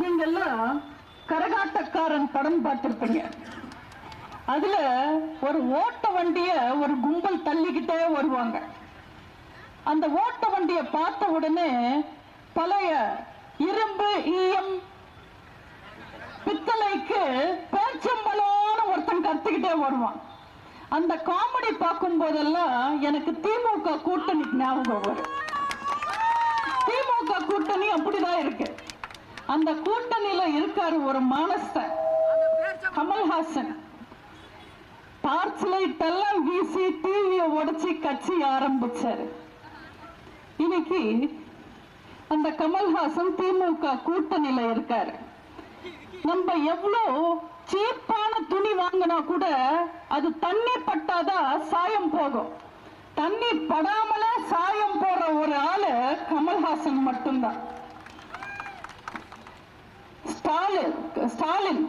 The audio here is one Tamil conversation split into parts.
நீங்கெல்லாம் கரகாட்டக்காரன் படம் பார்த்திருப்பீங்க. அதுல ஒரு ஓட்ட வண்டிய ஒரு கும்பல் தள்ளிக்கிட்டே வருவாங்க. அந்த ஓட்ட வண்டிய பார்த்த உடனே பழைய இரும்பு ஈயம் பித்தளைக்கு பேச்சம்பளோன்னு ஒருத்தன் கத்துக்கிட்டே வருவான். அந்த காமெடி பார்க்கும் போதெல்லாம் எனக்கு திமுக கூட்டணி ஞாபகம் வரும். திமுக கூட்டணி அப்படிதான் இருக்கு. அந்த கூட்டணியில இருக்காரு ஒரு மானஸ்தன் கமல்ஹாசன். டார்ச் லைட் எல்லாம் வீசி டிவியை உடைச்சி கட்சி ஆரம்பிச்சாரு. இன்னைக்கு அந்த கமல்ஹாசன் திமுக கூட்டணியில இருக்காரு. நம்ம எவ்வளோ சீப்பான துணி வாங்கினா கூட அது தண்ணி பட்டாதான் சாயம் போகும். தண்ணி படாமலே சாயம் போடுற ஒரு ஆளு கமல்ஹாசன் மட்டும்தான். ஸ்டாலின் ஸ்டாலின்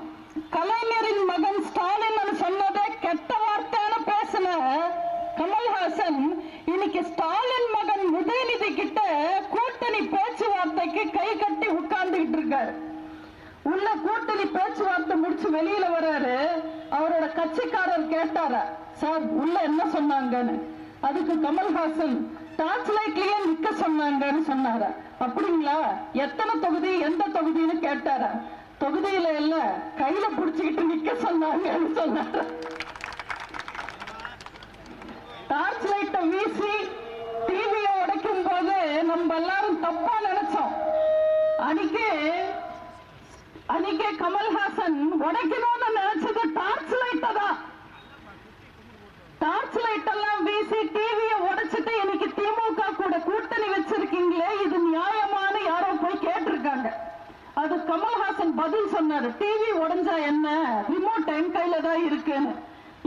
கலைஞரின் மகன் ஸ்டாலின் சொன்னதே கெட்ட வார்த்தைன்னு பேசின கமல்ஹாசன் இன்னைக்கு ஸ்டாலின் மகன் உதயநிதி கிட்ட கூட்டணி பேச்சுவார்த்தைக்கு கை கட்டி உட்கார்ந்துகிட்டு இருக்காரு. உள்ள கூட்டணி பேச்சுவார்த்தை முடிச்சு வெளியில வர்றாரு அவரோட கட்சிக்காரர் கேட்டாரா சார் உள்ள என்ன சொன்னாங்கன்னு? அதுக்கு கமல்ஹாசன் டார்ச் லைட்லயே நிக்க சொன்னாங்கன்னு சொன்னாரா. அப்படிங்களா? எத்தனை தொகுதி எந்த தொகுதின்னு கேட்டாரா? தொகுதியில இல்ல கையில புடிச்சுக்கிட்டு நிக்க சொன்னாங்கன்னு சொன்னாரா? டார்ச் லைட்டை வீசி டிவியை உடைக்கும் போது நம்ம எல்லாரும் தப்பா நினைச்சோம். அன்னைக்கு அன்னைக்கே கமல்ஹாசன் உடைக்கணும்னு நினைச்சது டார்ச் லைட்டை தான். டார்ச் லைட் எல்லாம் வீசி டிவியை உடைச்சிட்டு இன்னைக்கு திமுக கூட கூட்ட நியாயமான யாரோ போய் கேட்டிருக்காங்க. அது கமல்ஹாசன் பதில் சொன்னாரு. டிவி உடைஞ்சா என்ன? ரிமோட் டைம் கையில தான் இருக்குன்னு.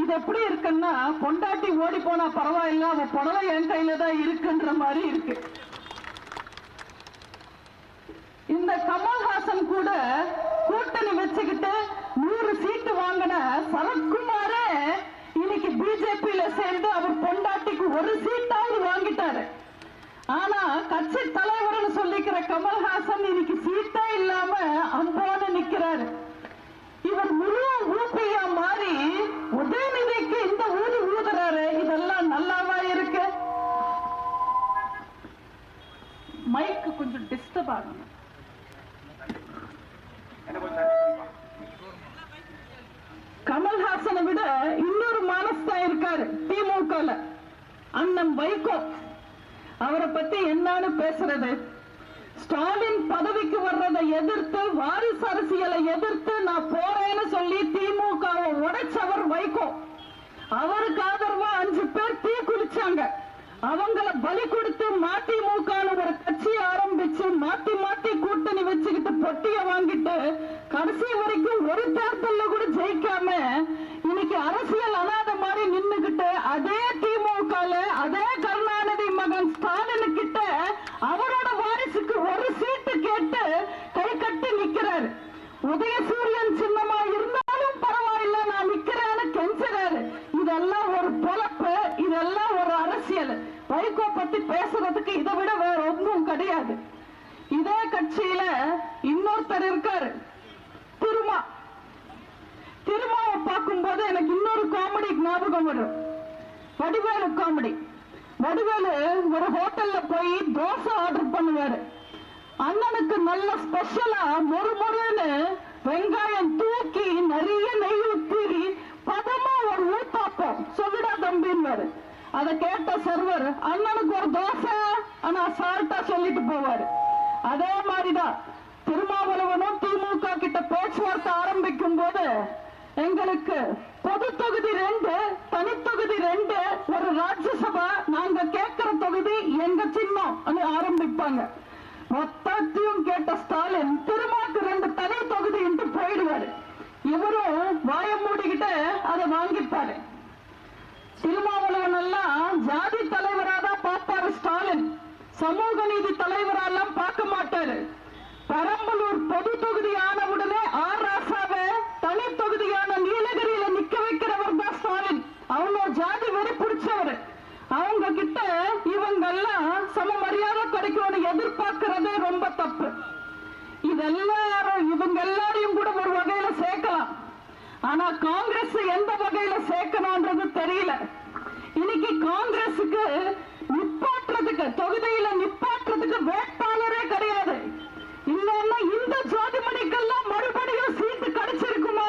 இது எப்படி இருக்குன்னா பொண்டாட்டி ஓடி போனா பரவாயில்ல அவ புடவை என் கையில தான் இருக்குன்ற மாதிரி இருக்கு. இந்த கமல்ஹாசன் கூட கூட்டணி வச்சுக்கிட்டு நூறு சீட்டு வாங்கின சரத்குமாரே இன்னைக்கு பிஜேபியில சேர்ந்து அவர் பொண்டாட்டிக்கு ஒரு சீட்டாவது வாங்கிட்டாரு. ஆனா கட்சி தலைவர்னு சொல்லிக்கிற கமல்ஹாசன் இன்னைக்கு சீட்டே இல்லாம அம்போன்னு நிக்கிறாரு. இவர் முழு ஊப்பியா மாறி உதயநிதிக்கு இந்த ஊதி ஊதுறாரு. இதெல்லாம் நல்லாவா இருக்கு. மைக்கு கொஞ்சம் டிஸ்டர்ப் ஆகணும் கமல்ஹாசனை விட இன்னொரு மானஸ்தான் இருக்காரு திமுகல அண்ணன் வைகோ அவரை பத்தி என்னன்னு பேசுறது? ஸ்டாலின் பதவிக்கு வர்றதை எதிர்த்து வாரிசு அரசியலை எதிர்த்து நான் போறேன்னு சொல்லி திமுகவை உடைச்சவர் வைகோ. அவருக்கு ஆதரவா அஞ்சு பேர் தீ குளிச்சாங்க அவங்கள பலி கொடுத்து மதிமுக ஒரு கட்சி ஆரம்பிச்சு மாத்தி மாத்தி கூட்டணி வச்சுக்கிட்டு பொட்டிய வாங்கிட்டு கடைசி வரைக்கும் ஒரு தேர்தல்ல கூட ஜெயிக்காம இன்னைக்கு அரசியல் அனாத மாதிரி நின்னுகிட்டு அதே அதை கேட்ட சர்வர் அண்ணனுக்கு ஒரு தோசை ஆனா சால்ட்டா சொல்லிட்டு போவாரு. அதே மாதிரிதான் திருமாவளவனும் திமுக கிட்ட பேச்சுவார்த்தை ஆரம்பிக்கும் போது எங்களுக்கு பொது தொகுதி ரெண்டு தனித்தொகுதி ரெண்டு ஒரு ராஜ்யசபா நாங்க கேட்கிற தொகுதி எங்க சின்னம் ஆரம்பிப்பாங்க. மொத்தத்தையும் கேட்ட ஸ்டாலின் திருமாக்கு ரெண்டு தனி தொகுதி என்று போயிடுவாரு. இவரும் வாய மூடிக்கிட்டு அதை வாங்கிப்பாரு. திருமாவளவனெல்லாம் ஜாதி தலைவரா தான் பார்ப்பாரு ஸ்டாலின். சமூக நீதி தலைவரெல்லாம் பார்க்க மாட்டாரு. பெரம்பலூர் பொது தொகுதி ஆன உடனே ஆர் ராசாவை தனி தொகுதியான நீலகிரியில நிக்க வைக்கிறவர் தான் ஸ்டாலின். அவங்க ஜாதி வெறி பிடிச்சவர். அவங்க கிட்ட இவங்க எல்லாம் சம மரியாதை கிடைக்கும்னு எதிர்பார்க்கறதே ரொம்ப தப்பு. இதெல்லாம் இவங்க எல்லாரையும் கூட ஒரு வகையில சேர்க்கலாம் ஆனா காங்கிரஸ் எந்த வகையில சேர்க்கணும்ன்றது தெரியல இன்னைக்கு காங்கிரஸுக்கு நிப்பாட்டுறதுக்கு தொகுதியில நிப்பாட்டுறதுக்கு வேட்பாளரே கிடையாது இல்லைன்னா இந்த ஜோதிமணிக்கெல்லாம் மறுபடியும் சீட்டு கிடைச்சிருக்குமா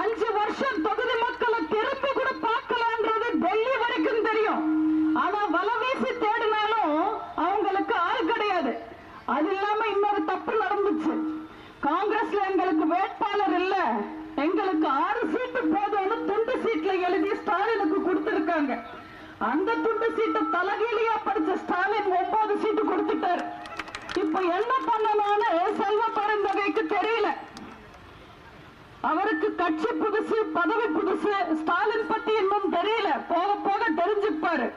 அஞ்சு வருஷம் தொகுதி மக்களை திரும்பி கூட பார்க்கலான்றது டெல்லி வரைக்கும் தெரியும் ஆனா வலை வீசி தேடினாலும் அவங்களுக்கு ஆள் கிடையாது அது இல்லாம இன்னொரு தப்பு நடந்துச்சு. காங்கிரஸ்ல எங்களுக்கு வேட்பாளர் இல்ல. எங்களுக்கு ஆறு சீட்டு போதும்னு துண்டு சீட்ல எழுதி ஸ்டாலினுக்கு கொடுத்திருக்காங்க. அந்த துண்டு சீட்டை தலகீழியா படிச்ச ஸ்டாலின் ஒன்பது சீட்டு கொடுத்துட்டாரு. இப்ப என்ன பண்ணணும்னு செல்வ பரந்தகைக்கு தெரியல. அவருக்கு கட்சி புதுசு பதவி புதுசு ஸ்டாலின் பத்தி இன்னும் தெரியல. போக போக தெரிஞ்சுப்பாரு.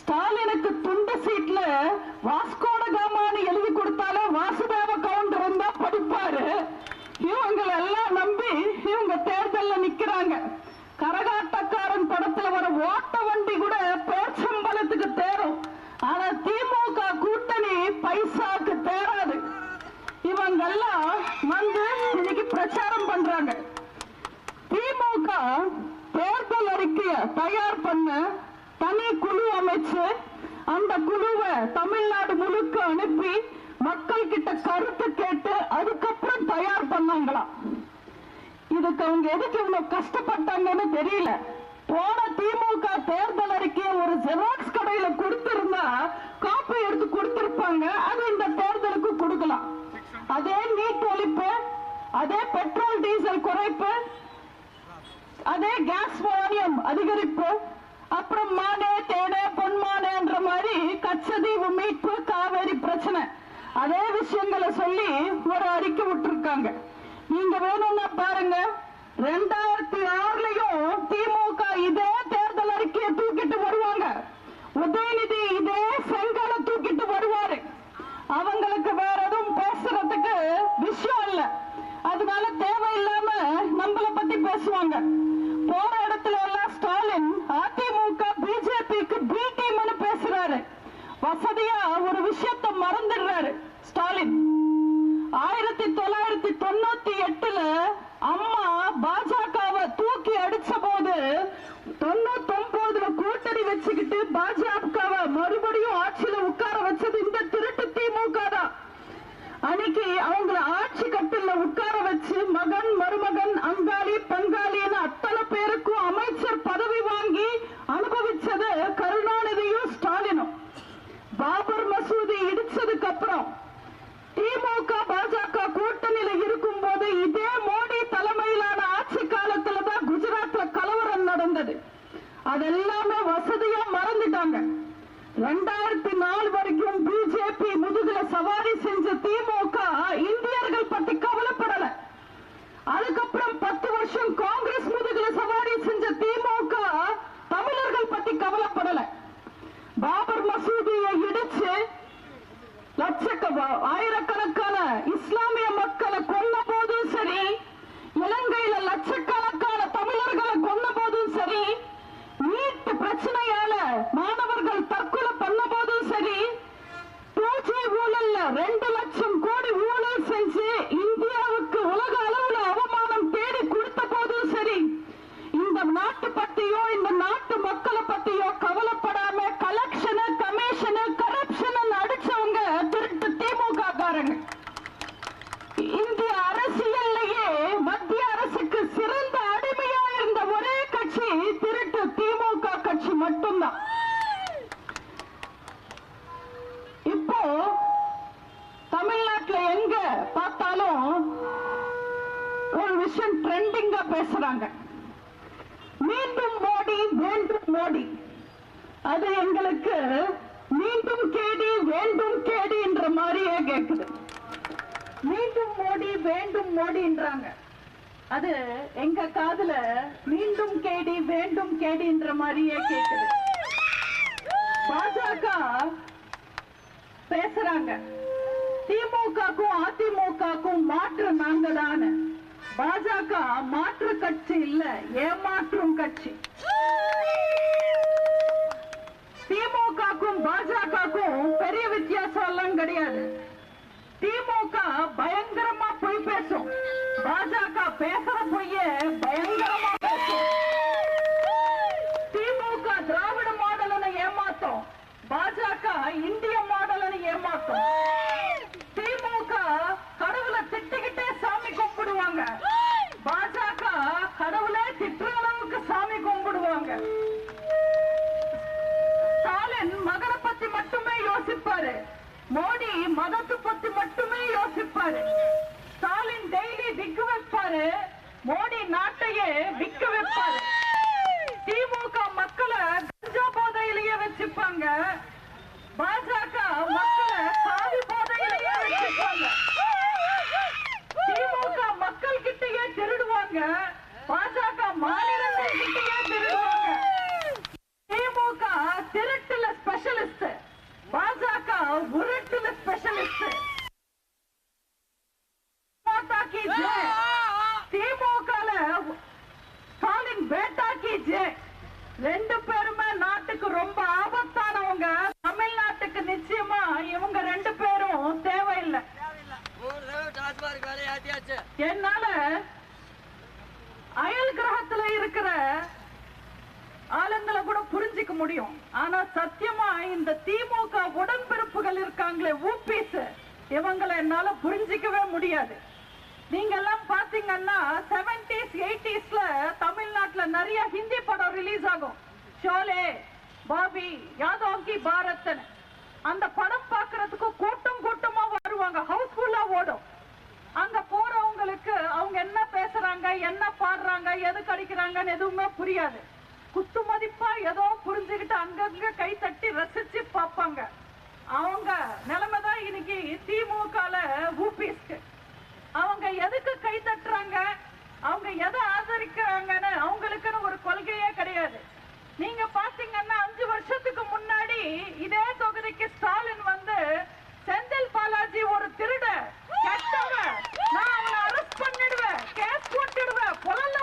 ஸ்டாலினுக்கு துண்டு சீட்ல வாஸ்கோட காமான்னு எழுதி கொடுத்தாலே வாசுதேவ கவுண்டர் இருந்தா படிப்பாரு. இவங்களை எல்லாம் நம்பி இவங்க தேர்தல்ல நிக்கிறாங்க. கரகாட்டக்காரன் படத்துல வர ஓட்ட வண்டி கூட பேச்சம்பலத்துக்கு தேரும். ஆனா திமுக கூட்டணி பைசாக்கு தேராது. இவங்கெல்லாம் வந்து இன்னைக்கு பிரச்சாரம் பண்றாங்க. திமுக தேர்தல் அறிக்கைய தயார் பண்ண தனி குழு அமைச்சு அந்த குழுவை தமிழ்நாடு முழுக்க அனுப்பி மக்கள் கிட்ட கருத்து கேட்டு அதுக்கப்புறம் தயார் பண்ணாங்களாம் இதுக்கு அவங்க எதுக்கு இவ்வளவு கஷ்டப்பட்டாங்கன்னு தெரியல. போன திமுக தேர்தல் அறிக்கையை ஒரு ஜெராக்ஸ் கடையில கொடுத்திருந்தா காப்பி எடுத்து கொடுத்திருப்பாங்க. அது இந்த தேர்தலுக்கு கொடுக்கலாம். அதே நீட் ஒழிப்பு அதே பெட்ரோல் டீசல் குறைப்பு அதே கேஸ் வாரியம் அதிகரிப்பு அப்புறம் மாடே தேட பொன் பொன்மானேன்ற மாதிரி கச்சதீவு மீட்பு காவேரி பிரச்சனை. அதே விஷயங்களை சொல்லி ஒரு அறிக்கை விட்டுருக்காங்க. நீங்க வேணும்னா பாருங்க ரெண்டாயிரத்தி ஆறுலயும் திமுக இதே தேர்தல் அறிக்கையை தூக்கிட்டு வருவாங்க. உதயநிதி இதே செங்கலை தூக்கிட்டு வருவாரு. அவங்களுக்கு வேற எதுவும் பேசுறதுக்கு விஷயம் இல்ல. அதனால தேவையில்லாம நம்மளை பத்தி பேசுவாங்க. போற இடத்துல ஸ்டாலின் அதிமுக பிஜேபிக்கு பி டீம்னு பேசுறாரு. வசதியா ஒரு விஷயத்த மறந்துடுறாரு ஸ்டாலின். ஆயிரத்தி தொள்ளாயிரத்தி தொண்ணூத்தி எட்டுல அம்மா பாஜகவை தூக்கி அடிச்ச போது தொண்ணூத்தி ஒன்பதுல கூட்டணி வச்சுக்கிட்டு பாஜகவை மறுபடியும் ஆட்சியில உட்கார வச்சது இந்த திருட்டு திமுக தான். அன்னைக்கு அவங்கள ஆட்சி கட்டில உட்கார வச்சு மகன் மருமகன் அங்காளி பங்காளின்னு அத்தனை பேருக்கு திமுக பாஜக கூட்டணியில இருக்கும் போது இதே மோடி தலைமையிலான ஆட்சி காலத்துல தான் குஜராத்ல கலவரம் நடந்தது. அதெல்லாமே வசதியா மறந்துட்டாங்க. ரெண்டாயிரத்தி நாலு வரைக்கும் பிஜேபி முதுகுல சவால் மீண்டும் கேடி வேண்டும் கேடின்ற மாதிரியே கேட்குது பாஜக பேசுறாங்க. திமுகக்கும் அதிமுகக்கும் மாற்று நாங்க தானே பாஜக மாற்று கட்சி இல்ல ஏமாற்றும் கட்சி. திமுகக்கும் பாஜகக்கும் பெரிய வித்தியாசம் எல்லாம் கிடையாது. திமுக பயங்கரமா பொய் பேசும். பாஜக பேசுற பொய்யே பயங்கரமா இந்த திமுக உடன்பிறப்புகள் இருக்காங்களே ஊபிஸ். இவங்களை என்னால புரிஞ்சிக்கவே முடியாது. நீங்க எல்லாம் பாத்தீங்கன்னா செவன்டிஸ் எயிட்டிஸ்ல தமிழ்நாட்டுல நிறைய ஹிந்தி படம் ரிலீஸ் ஆகும். ஷோலே பாபி யாதோங்கி பாரத்னு. அந்த படம் பாக்குறதுக்கு கூட்டம் கூட்டமா வருவாங்க ஹவுஸ்ஃபுல்லா ஓடும். அங்க போறவங்களுக்கு அவங்க என்ன பேசுறாங்க என்ன பாடுறாங்க எது கடிக்கிறாங்கன்னு எதுவுமே புரியாது. குத்து மதிப்பா ஏதோ புரிஞ்சுக்கிட்டு அங்கங்க கை தட்டி ரசிச்சு பார்ப்பாங்க. அவங்க நிலைமைதான் இன்னைக்கு திமுகல ஊபிஸ்க்கு. அவங்க எதுக்கு கை தட்டுறாங்க? அவங்க எதை ஆதரிக்கிறாங்கன்னு அவங்களுக்குன்னு ஒரு கொள்கையே கிடையாது. நீங்க பாத்தீங்கன்னா அஞ்சு வருஷத்துக்கு முன்னாடி இதே தொகுதிக்கு ஸ்டாலின் வந்து செந்தில் பாலாஜி ஒரு திருட கெட்டவன். நான் அவனை அரெஸ்ட் பண்ணிடுவேன் கேஸ் போட்டுடுவேன் புலல்ல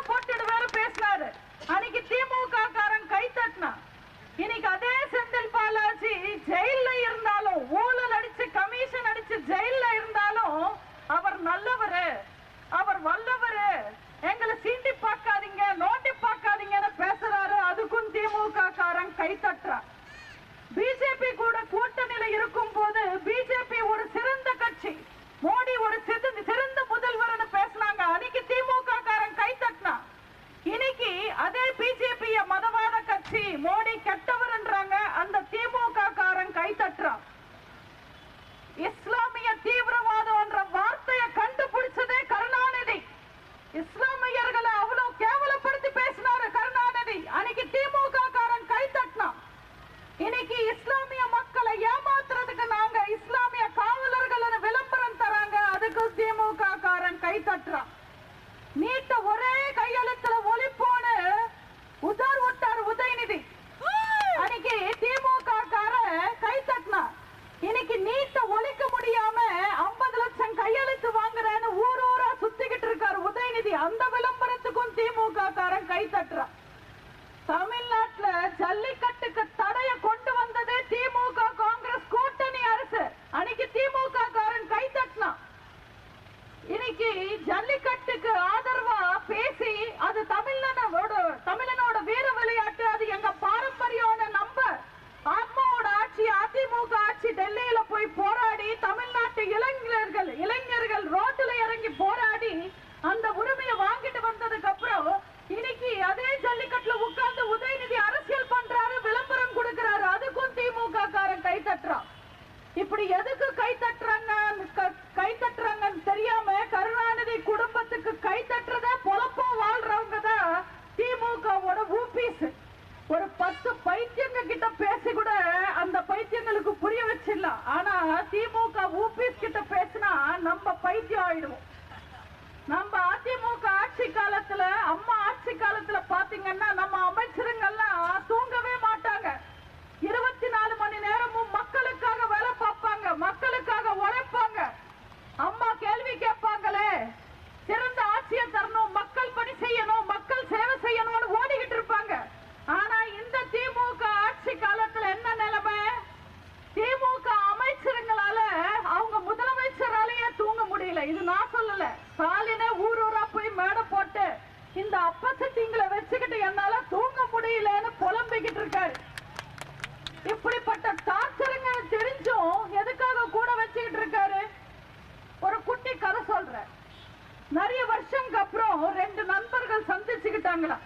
கேட்டாங்களா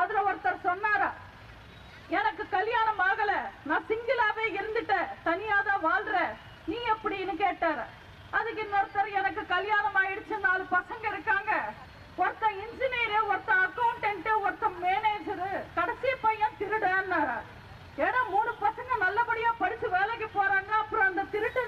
அதுல ஒருத்தர் சொன்னாரா எனக்கு கல்யாணம் ஆகல நான் சிங்கிளாவே இருந்துட்டேன் தனியா தான் வாழ்ற நீ எப்படின்னு கேட்டாரு. அதுக்கு இன்னொருத்தர் எனக்கு கல்யாணம் ஆயிடுச்சு நாலு பசங்க இருக்காங்க. ஒருத்தன் இன்ஜினியர் ஒருத்தன் அக்கௌண்டன்ட் ஒருத்தன் மேனேஜர் கடைசி பையன் திருடன்னாரா. ஏன்னா மூணு பசங்க நல்லபடியா படிச்சு வேலைக்கு போறாங்க அப்புறம் அந்த திருட்டு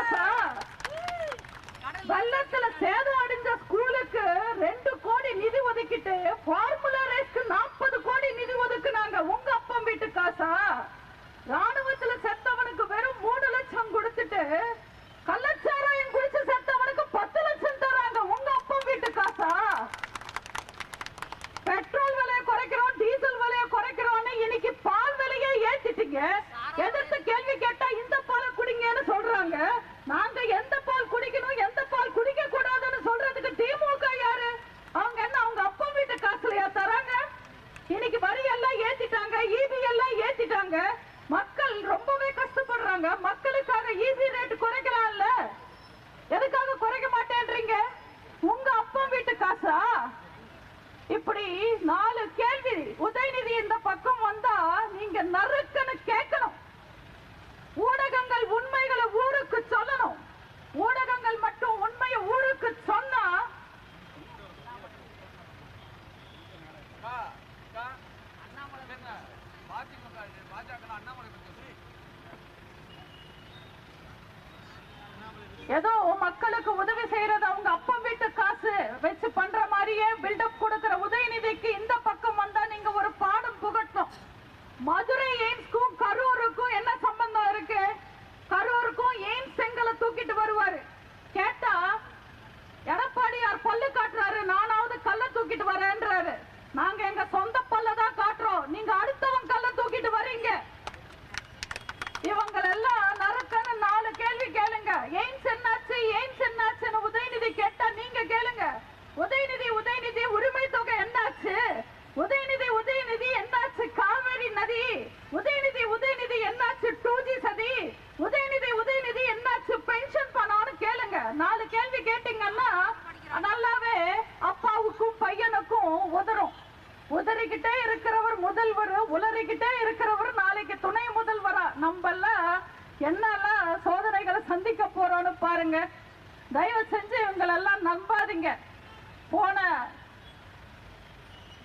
வீட்டு வெள்ளத்துல சேதம் அடைஞ்ச ஸ்கூலுக்கு ரெண்டு கோடி நிதி ஒதுக்கிட்டு ஃபார்முலா ரேஸ்க்கு நாற்பது கோடி நிதி ஒதுக்குனாங்க. உங்க அப்பா வீட்டு காசா? ராணுவத்துல செத்தவனுக்கு வெறும் மூணு லட்சம் கொடுத்துட்டு கள்ளச்சாராயம் குடிச்சு செத்தவனுக்கு பத்து லட்சம் தராங்க. உங்க அப்பா வீட்டு காசா? பெட்ரோல் விலையை குறைக்கிறோம் டீசல் விலையை குறைக்கிறோம்னு இன்னைக்கு பால் விலையை ஏத்திட்டீங்க. எதிர்த்து கேள்வி கேட்டா இந்த பாலை குடிங்கன்னு சொல்றாங்க. நாங்க எந்த பால் குடிக்கணும் எந்த பால் குடிக்க கூடாதுன்னு சொல்றதுக்கு திமுக யாரு? அவங்க என்ன அவங்க அப்பா வீட்டு காசுலயா தராங்க? இன்னைக்கு வரி எல்லாம் ஏத்திட்டாங்க இபி எல்லாம் ஏத்திட்டாங்க. மக்கள் ரொம்பவே கஷ்டப்படுறாங்க. மக்களுக்காக இபி ரேட் குறைக்கலாம்ல? எதுக்காக குறைக்க மாட்டேன்றீங்க? உங்க அப்பா வீட்டு காசா? இப்படி நாலு கேள்வி உதயநிதி இந்த பக்கம் வந்தா நீங்க நறுக்குன்னு கேட்கணும். ஊடகங்கள் உண்மைகள் ஊருக்கு சொல்லணும். ஊடகங்கள் மட்டும் உண்மையை ஊருக்கு சொன்னா ஏதோ மக்களுக்கு உதவி செய்யறது அவங்க அப்பா வீட்டு காசு வச்சு பண்ற மாதிரியே பில்டப் கொடுக்கிற உதயநிதிக்கு இந்த பக்கம் வந்தா நீங்க ஒரு பாடம் புகட்டணும் மதுரை எய்ம்ஸ்க்கும் கரூருக்கும் என்ன சம்பந்தம் இருக்கு கரூருக்கும் எய்ம்ஸ் செங்கலை தூக்கிட்டு வருவாரு கேட்டா எடப்பாடியார் பல்லு காட்டுறாரு நானாவது கல்ல தூக்கிட்டு வரேன்றாரு நாங்க எங்க சொந்த பல்ல தான் காட்டுறோம் நீங்க அடுத்தவன் கல்ல தூக்கிட்டு வர்றீங்க இவங்களெல்லாம் நறுக்கன்னு நாலு கேள்வி கேளுங்க எய்ம்ஸ் என்னாச்சு எய்ம்ஸ் என்னாச்சுன்னு உதயநிதி கேட்டா நீங்க கேளுங்க உதயநிதி உதயநிதி உரிமை தொகை என்னாச்சு உதயநிதி உதயநிதி என்னாச்சு காவேரி நதி உதயநிதி உதயநிதி என்னாச்சு டூ ஜி சதி உதயநிதி உதயநிதி என்னாச்சு பென்ஷன் பணம்னு கேளுங்க நாலு கேள்வி கேட்டீங்கன்னா நல்லாவே அப்பாவுக்கும் பையனுக்கும் உதறும் உதறிக்கிட்டே இருக்கிறவர் முதல்வர் உளறிக்கிட்டே இருக்கிறவர் நாளைக்கு துணை முதல்வரா? நம்ம என்னெல்லாம் சோதனைகளை சந்திக்க போறோம்னு பாருங்க. தயவு செஞ்சு இவங்களெல்லாம் நம்பாதீங்க. போன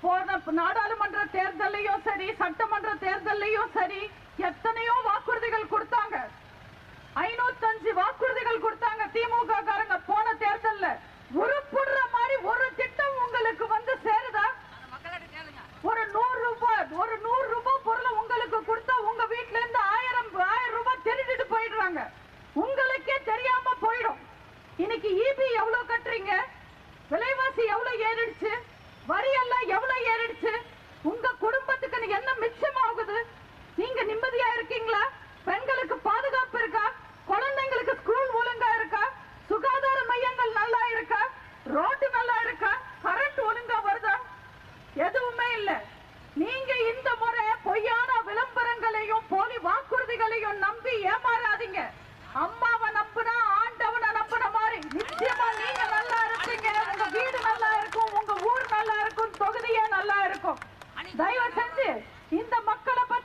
போன நாடாளுமன்ற தேர்தலையும் சரி சட்டமன்ற தேர்தலையும் சரி எத்தனையோ வாக்குறுதிகள் கொடுத்தாங்க. ஐநூத்தஞ்சு வாக்கு கொடுத்தாங்க திமுக காரங்க போன தேர்தல்ல இன்னைக்கு ஈபி எவ்வளவு கட்டுறீங்க? விலைவாசி எவ்வளவு ஏறிடுச்சு? வரி எல்லாம் எவ்வளவு ஏறிடுச்சு? உங்க குடும்பத்துக்கு என்ன மிச்சமாகுது நீங்க நிம்மதியா இருக்கீங்களா? பெண்களுக்கு பாதுகாப்பு இருக்கா? குழந்தைங்களுக்கு ஸ்கூல் ஒழுங்கா இருக்கா? சுகாதார மையங்கள் நல்லா இருக்கா? ரோட்டு நல்லா இருக்கா? கரண்ட் ஒழுங்கா வருதா? எதுவுமே இல்ல. நீங்க இந்த முறை பொய்யான விளம்பரங்களையும் போலி வாக்குறுதிகளையும் நம்பி ஏமாறாதீங்க. அம்மாவை நம்புனா ஆண்டவனை நம்புன மாதிரி. நிச்சயமா நீங்க நல்லா இருப்பீங்க. உங்க வீடு நல்லா இருக்கும். உங்க ஊர் நல்லா இருக்கும். தொகுதியே நல்லா இருக்கும். தயவு செஞ்சு இந்த மக்களை பத்தி